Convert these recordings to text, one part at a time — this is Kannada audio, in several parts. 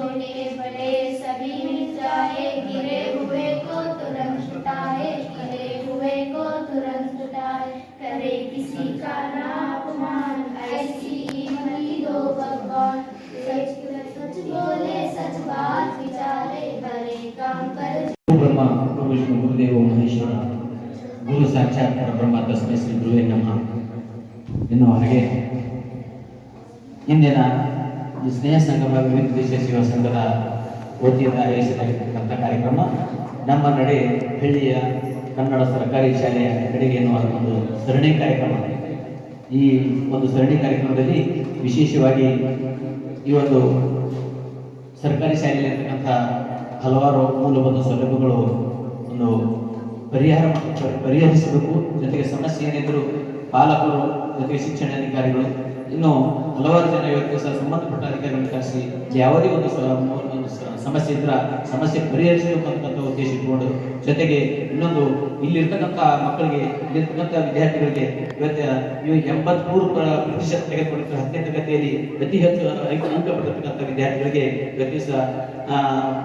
छोटे बड़े सभी मिल जाए गिरे हुए को तुरंत छुटाए गिरे हुए को तुरंत छुटाए करे किसी का ना अपमान ऐसी ईमनी दो भगवान सच सच बोले सच बात विचारे भले काम कर ಬ್ರಹ್ಮ ಗುರು ವಿಷ್ಣು ಗುರುದೇವ ಮಹೇಶ್ವರ ಗುರು ಸಾಕ್ಷಾತ್ ಬ್ರಹ್ಮ ತಸ್ಮೈ ಶ್ರೀ ಗುರುವೇ ನಮಃ ಎನ್ನುವ ಹಾಗೆ ಇಂದಿನ ಈ ಸ್ನೇಹ ಸಂಗಮ ವಿವಿಧ ದೇಶ ಸೇವಾ ಸಂಘದ ವತಿಯಿಂದ ಆಯೋಜಿಸಲಾಗಿರ್ತಕ್ಕಂಥ ಕಾರ್ಯಕ್ರಮ. ನಮ್ಮ ನಡೆ ಹಳ್ಳಿಯ ಕನ್ನಡ ಸರ್ಕಾರಿ ಶಾಲೆಯ ಕಡೆಗೆ ಎನ್ನುವ ಒಂದು ಸರಣಿ ಕಾರ್ಯಕ್ರಮ. ಈ ಒಂದು ಸರಣಿ ಕಾರ್ಯಕ್ರಮದಲ್ಲಿ ವಿಶೇಷವಾಗಿ ಈ ಒಂದು ಸರ್ಕಾರಿ ಶಾಲೆಯಲ್ಲಿರ್ತಕ್ಕಂಥ ಹಲವಾರು ಮೂಲಭೂತ ಸೌಲಭ್ಯಗಳು ಒಂದು ಪರಿಹಾರ ಪರಿಹರಿಸಬೇಕು. ಜೊತೆಗೆ ಸಮಸ್ಯೆ ಏನಿದ್ರು ಪಾಲಕರು, ಜೊತೆಗೆ ಶಿಕ್ಷಣಾಧಿಕಾರಿಗಳು ಇನ್ನು ಹಲವಾರು ಜನ ಇವತ್ತು ಸಹ ಸಂಬಂಧಪಟ್ಟ ಅಧಿಕಾರಿಗಳನ್ನು ಕರೆಸಿ ಯಾವುದೇ ಒಂದು ಒಂದು ಸಮಸ್ಯೆ ಇದ್ರ ಸಮಸ್ಯೆ ಪರಿಹರಿಸಬೇಕು ಅಂತಕ್ಕಂಥ ಉದ್ದೇಶ ಇಟ್ಕೊಂಡು, ಜೊತೆಗೆ ಇನ್ನೊಂದು ಇಲ್ಲಿರ್ತಕ್ಕಂಥ ಮಕ್ಕಳಿಗೆ, ಇಲ್ಲಿರ್ತಕ್ಕಂಥ ವಿದ್ಯಾರ್ಥಿಗಳಿಗೆ ಇವತ್ತು ಇವು ಎಂಬತ್ಮೂರು ಪ್ರ- ಪ್ರತಿಶತ ತೆಗೆದುಕೊಂಡಿರ್ತಾರೆ ಹತ್ತನೇ ತರಗತಿಯಲ್ಲಿ ಅತಿ ಹೆಚ್ಚು ಐದು ಅಂಕ ಪಡೆದಿರ್ತಕ್ಕಂಥ ವಿದ್ಯಾರ್ಥಿಗಳಿಗೆ ಪ್ರತಿ ದಿವಸ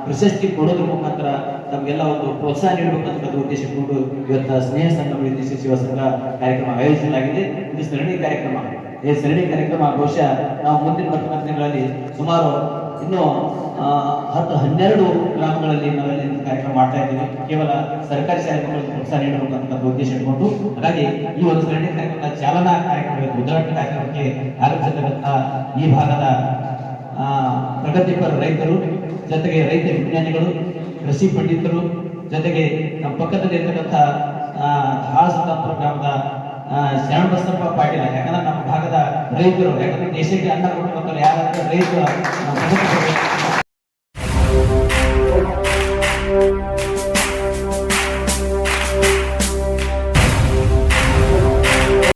ಪ್ರಶಸ್ತಿ ಕೊಡೋದ್ರ ಮುಖಾಂತರ ನಮಗೆಲ್ಲ ಒಂದು ಪ್ರೋತ್ಸಾಹ ನೀಡಬೇಕಂತ ಇಟ್ಕೊಂಡು ಇವತ್ತ ಸ್ನೇಹ ಸಂಗಮ ವಿದೇಶ ಶಿವ ಸಂಘ ಕಾರ್ಯಕ್ರಮ ಆಯೋಜಿಸಲಾಗಿದೆ. ಇದು ಸರಣಿ ಕಾರ್ಯಕ್ರಮ. ಈ ಸರಣಿ ಕಾರ್ಯಕ್ರಮ ಬಹುಶಃ ನಾವು ಮುಂದಿನ ಬರ್ತಕ್ಕಂಥ ದಿನಗಳಲ್ಲಿ ಸುಮಾರು ಇನ್ನು ಹತ್ತು ಹನ್ನೆರಡು ಗ್ರಾಮಗಳಲ್ಲಿ ಈ ಕಾರ್ಯಕ್ರಮ ಮಾಡ್ತಾ ಇದ್ದೇವೆ. ಕೇವಲ ಸರ್ಕಾರಿ ಶಾಲೆ ಮಕ್ಕಳಿಗೆ ಪ್ರೋತ್ಸಾಹ ನೀಡಬೇಕಂತ ಉದ್ದೇಶ ಇಟ್ಕೊಂಡು ಹಾಗಾಗಿ ಈ ಒಂದು ಸರಣಿ ಕಾರ್ಯಕ್ರಮದ ಚಾಲನಾ ಕಾರ್ಯಕ್ರಮ ಉದ್ಘಾಟನೆ ಕಾರ್ಯಕ್ರಮಕ್ಕೆ ಆಗಮಿಸಿರ್ತಕ್ಕಂಥ ಈ ಭಾಗದ ಆ, ಪ್ರಗತಿಪರ ರೈತರು ಜೊತೆಗೆ ರೈತ ವಿಜ್ಞಾನಿಗಳು ಕೃಷಿ ಪಂಡಿತರು ಜೊತೆಗೆ ನಮ್ಮ ಪಕ್ಕದಲ್ಲಿ ಇರ್ತಕ್ಕಂಥ ಹಾಸನಪುರ ಗ್ರಾಮದ ಆ, ಶರಣಬಸಪ್ಪ ಪಾಟೀಲ ಯಾಕಂದ್ರೆ ನಮ್ಮ ಭಾಗದ ರೈತರು ಯಾಕಂದ್ರೆ ದೇಶಕ್ಕೆ ಅನ್ನ ಕೊಟ್ಟಿರುವಂತ ಯಾರಂದ್ರೆ ರೈತರು.